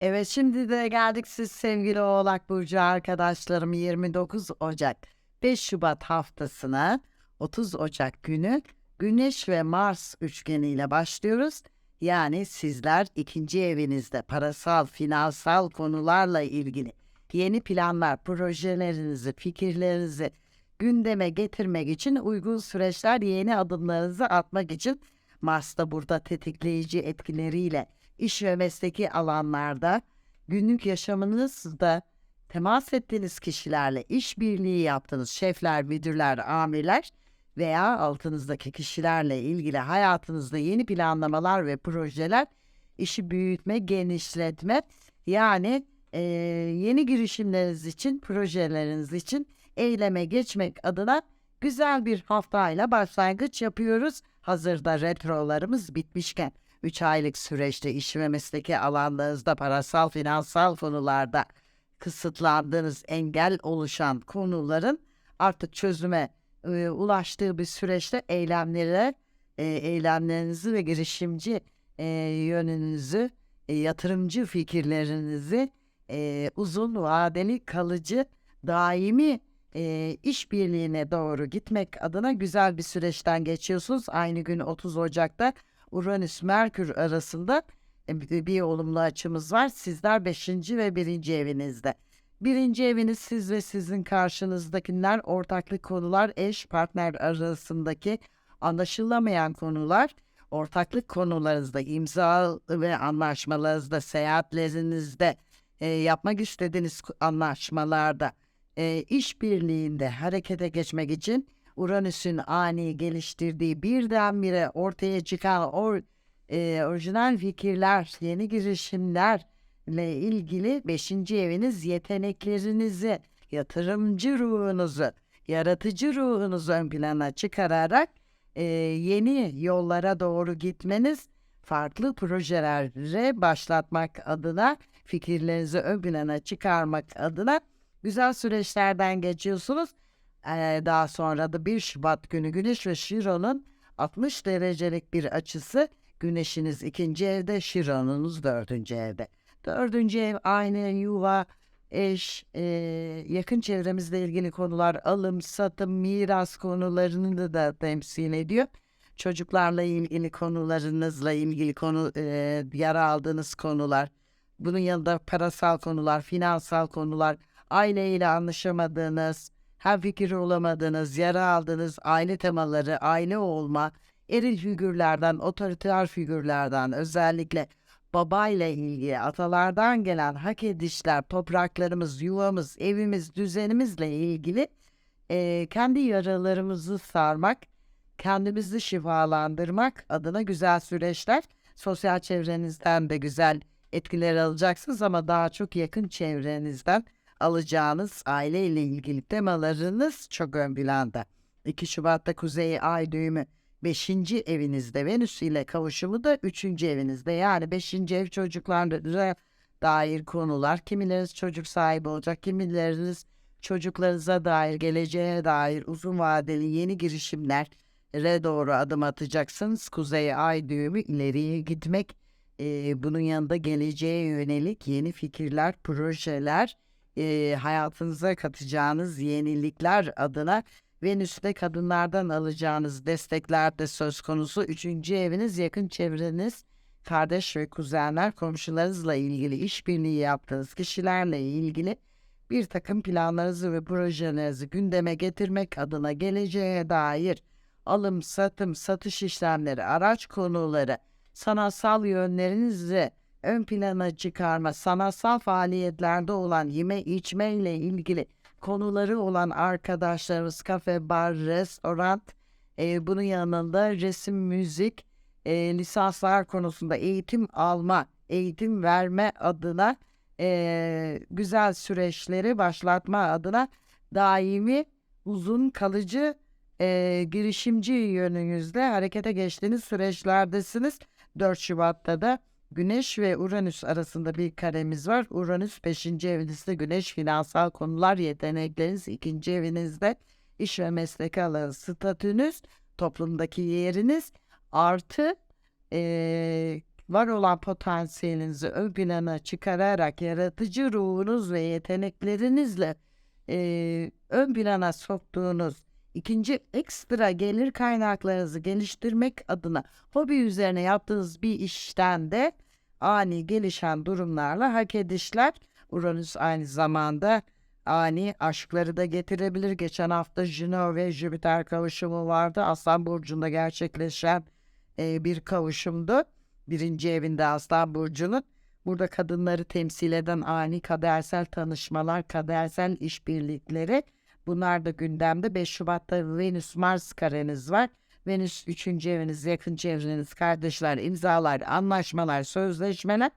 Evet şimdi de geldik siz sevgili Oğlak Burcu arkadaşlarım 29 Ocak 5 Şubat haftasına 30 Ocak günü Güneş ve Mars üçgeniyle başlıyoruz. Yani sizler ikinci evinizde parasal, finansal konularla ilgili yeni planlar, projelerinizi, fikirlerinizi gündeme getirmek için uygun süreçler, yeni adımlarınızı atmak için Mars da burada tetikleyici etkileriyle iş ve mesleki alanlarda günlük yaşamınızda temas ettiğiniz kişilerle işbirliği yaptığınız şefler, müdürler, amirler veya altınızdaki kişilerle ilgili hayatınızda yeni planlamalar ve projeler işi büyütme, genişletme yani eee, yeni girişimleriniz için, projeleriniz için eyleme geçmek adına güzel bir haftayla başlangıç yapıyoruz. Hazırda retrolarımız bitmişken 3 aylık süreçte iş ve mesleki alanlarınızda parasal, finansal konularda kısıtlandığınız engel oluşan konuların artık çözüme e, ulaştığı bir süreçte eylemlere, e, eylemlerinizi ve girişimci e, yönünüzü, e, yatırımcı fikirlerinizi e, uzun vadeli, kalıcı, daimi e, işbirliğine doğru gitmek adına güzel bir süreçten geçiyorsunuz. Aynı gün 30 Ocak'ta Uranüs-Merkür arasında e, bir olumlu açımız var. Sizler 5. ve 1. evinizde. Birinci eviniz siz ve sizin karşınızdakiler ortaklık konular, eş partner arasındaki anlaşılamayan konular, ortaklık konularınızda, imza ve anlaşmalarınızda, seyahatlerinizde, e, yapmak istediğiniz anlaşmalarda, e, işbirliğinde harekete geçmek için Uranüs'ün ani geliştirdiği birdenbire ortaya çıkan or, e, orijinal fikirler, yeni girişimlerle ilgili 5. eviniz yeteneklerinizi, yatırımcı ruhunuzu, yaratıcı ruhunuzu ön plana çıkararak e, yeni yollara doğru gitmeniz, farklı projelere başlatmak adına, fikirlerinizi ön plana çıkarmak adına güzel süreçlerden geçiyorsunuz. Daha sonra da 1 Şubat günü Güneş ve Şiron'un 60 derecelik bir açısı. Güneşiniz ikinci evde, Şiron'unuz dördüncü evde. Dördüncü ev aynı yuva, eş, e, yakın çevremizle ilgili konular, alım, satım, miras konularını da temsil ediyor. Çocuklarla ilgili konularınızla ilgili konu, e, yara aldığınız konular, bunun yanında parasal konular, finansal konular, aileyle anlaşamadığınız, hem fikir olamadığınız, yara aldığınız aile temaları, aile olma, eril figürlerden, otoriter figürlerden özellikle babayla ilgili atalardan gelen hak edişler, topraklarımız, yuvamız, evimiz, düzenimizle ilgili eee, kendi yaralarımızı sarmak, kendimizi şifalandırmak adına güzel süreçler. Sosyal çevrenizden de güzel etkiler alacaksınız ama daha çok yakın çevrenizden alacağınız aileyle ilgili temalarınız çok ön planda. 2 Şubat'ta Kuzey Ay düğümü 5. evinizde Venüs ile kavuşumu da 3. evinizde. Yani 5. ev çocuklarla dair konular. Kimileriniz çocuk sahibi olacak, kimileriniz çocuklarınıza dair, geleceğe dair uzun vadeli yeni girişimlere doğru adım atacaksınız. Kuzey Ay düğümü ileriye gitmek, eee, bunun yanında geleceğe yönelik yeni fikirler, projeler, eee, hayatınıza katacağınız yenilikler adına Venüs'te kadınlardan alacağınız destekler de söz konusu. Üçüncü eviniz yakın çevreniz, kardeş ve kuzenler, komşularınızla ilgili işbirliği yaptığınız kişilerle ilgili bir takım planlarınızı ve projelerinizi gündeme getirmek adına geleceğe dair alım, satım, satış işlemleri, araç konuları, sanatsal yönlerinizi ön plana çıkarma, sanatsal faaliyetlerde olan yeme içme ile ilgili konuları olan arkadaşlarımız kafe, bar, restoran, e, bunun yanında resim, müzik, e, lisanslar konusunda eğitim alma, eğitim verme adına e, güzel süreçleri başlatma adına daimi, uzun, kalıcı e, girişimci yönünüzde harekete geçtiğiniz süreçlerdesiniz. 4 Şubat'ta da Güneş ve Uranüs arasında bir karemiz var. Uranüs 5. evinizde, Güneş finansal konular, yetenekleriniz 2. evinizde, iş ve meslek alanı statünüz, toplumdaki yeriniz artı eee, var olan potansiyelinizi ön plana çıkararak yaratıcı ruhunuz ve yeteneklerinizle eee, ön plana soktuğunuz ikinci ekstra gelir kaynaklarınızı geliştirmek adına hobi üzerine yaptığınız bir işten de ani gelişen durumlarla hak edişler. Uranüs aynı zamanda ani aşkları da getirebilir. Geçen hafta Juno ve Jüpiter kavuşumu vardı. Aslan Burcu'nda gerçekleşen e, bir kavuşumdu. Birinci evinde Aslan Burcu'nun. Burada kadınları temsil eden ani kadersel tanışmalar, kadersel işbirlikleri. Bunlar da gündemde. 5 Şubat'ta Venüs-Mars kareniz var. Venüs 3. eviniz, yakın çevreniz, kardeşler, imzalar, anlaşmalar, sözleşmeler,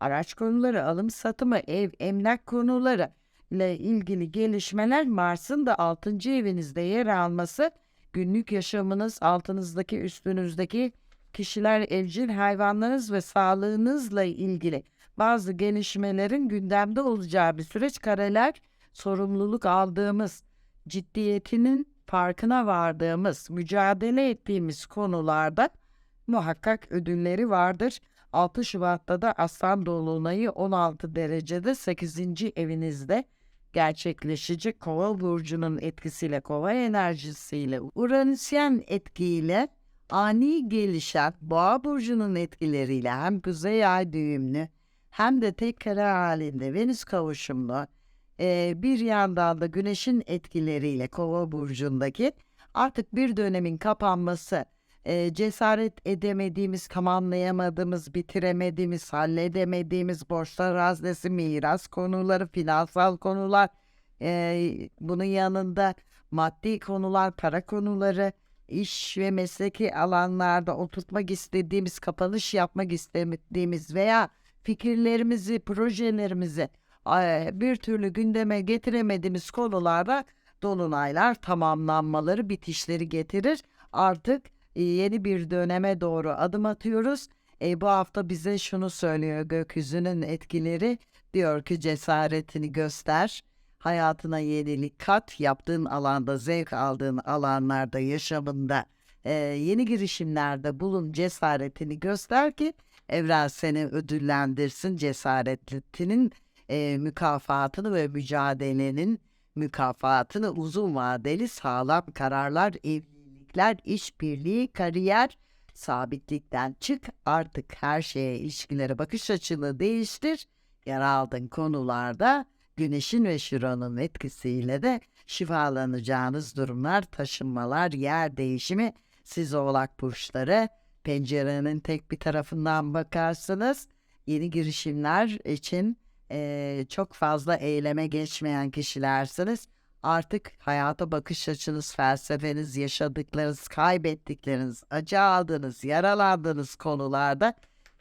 araç konuları, alım satımı, ev, emlak konuları ile ilgili gelişmeler Mars'ın da 6. evinizde yer alması günlük yaşamınız, altınızdaki, üstünüzdeki kişiler, evcil hayvanlarınız ve sağlığınızla ilgili bazı gelişmelerin gündemde olacağı bir süreç kareler sorumluluk aldığımız, ciddiyetinin farkına vardığımız, mücadele ettiğimiz konularda muhakkak ödülleri vardır. 6 Şubat'ta da Aslan Dolunay'ı 16 derecede 8. evinizde gerçekleşecek Kova burcunun etkisiyle, Kova enerjisiyle, Uranüsyen etkiyle ani gelişen Boğa burcunun etkileriyle hem Kuzey Ay düğümlü hem de tek kare halinde Venüs kavuşumlu eee, bir yandan da Güneş'in etkileriyle Kova burcundaki artık bir dönemin kapanması, eee, cesaret edemediğimiz, tamamlayamadığımız, bitiremediğimiz, halledemediğimiz borçlar haznesi, miras konuları, finansal konular, eee, bunun yanında maddi konular, para konuları, iş ve mesleki alanlarda oturtmak istediğimiz, kapanış yapmak istediğimiz veya fikirlerimizi, projelerimizi bir türlü gündeme getiremediğimiz konularda dolunaylar tamamlanmaları, bitişleri getirir. Artık e, yeni bir döneme doğru adım atıyoruz. E, bu hafta bize şunu söylüyor gökyüzünün etkileri. Diyor ki cesaretini göster. Hayatına yenilik kat. Yaptığın alanda, zevk aldığın alanlarda, yaşamında e, yeni girişimlerde bulun. Cesaretini göster ki evren seni ödüllendirsin. Cesaretinin e, mükafatını ve mücadelenin mükafatını uzun vadeli sağlam kararlar, evlilikler, işbirliği, kariyer, sabitlikten çık. Artık her şeye ilişkilere bakış açını değiştir. Yer aldığın konularda Güneşin ve Şiron'un etkisiyle de şifalanacağınız durumlar, taşınmalar, yer değişimi, siz oğlak burçları pencerenin tek bir tarafından bakarsınız. Yeni girişimler için eee, çok fazla eyleme geçmeyen kişilersiniz. Artık hayata bakış açınız, felsefeniz, yaşadıklarınız, kaybettikleriniz, acı aldığınız, yaralandığınız konularda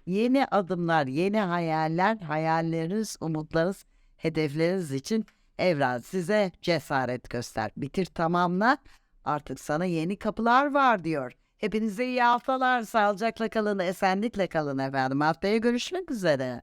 yeni adımlar, yeni hayaller, hayalleriniz, umutlarınız, hedefleriniz için evren size cesaret göster. Bitir tamamla artık sana yeni kapılar var diyor. Hepinize iyi haftalar, sağlıcakla kalın, esenlikle kalın efendim. Haftaya görüşmek üzere.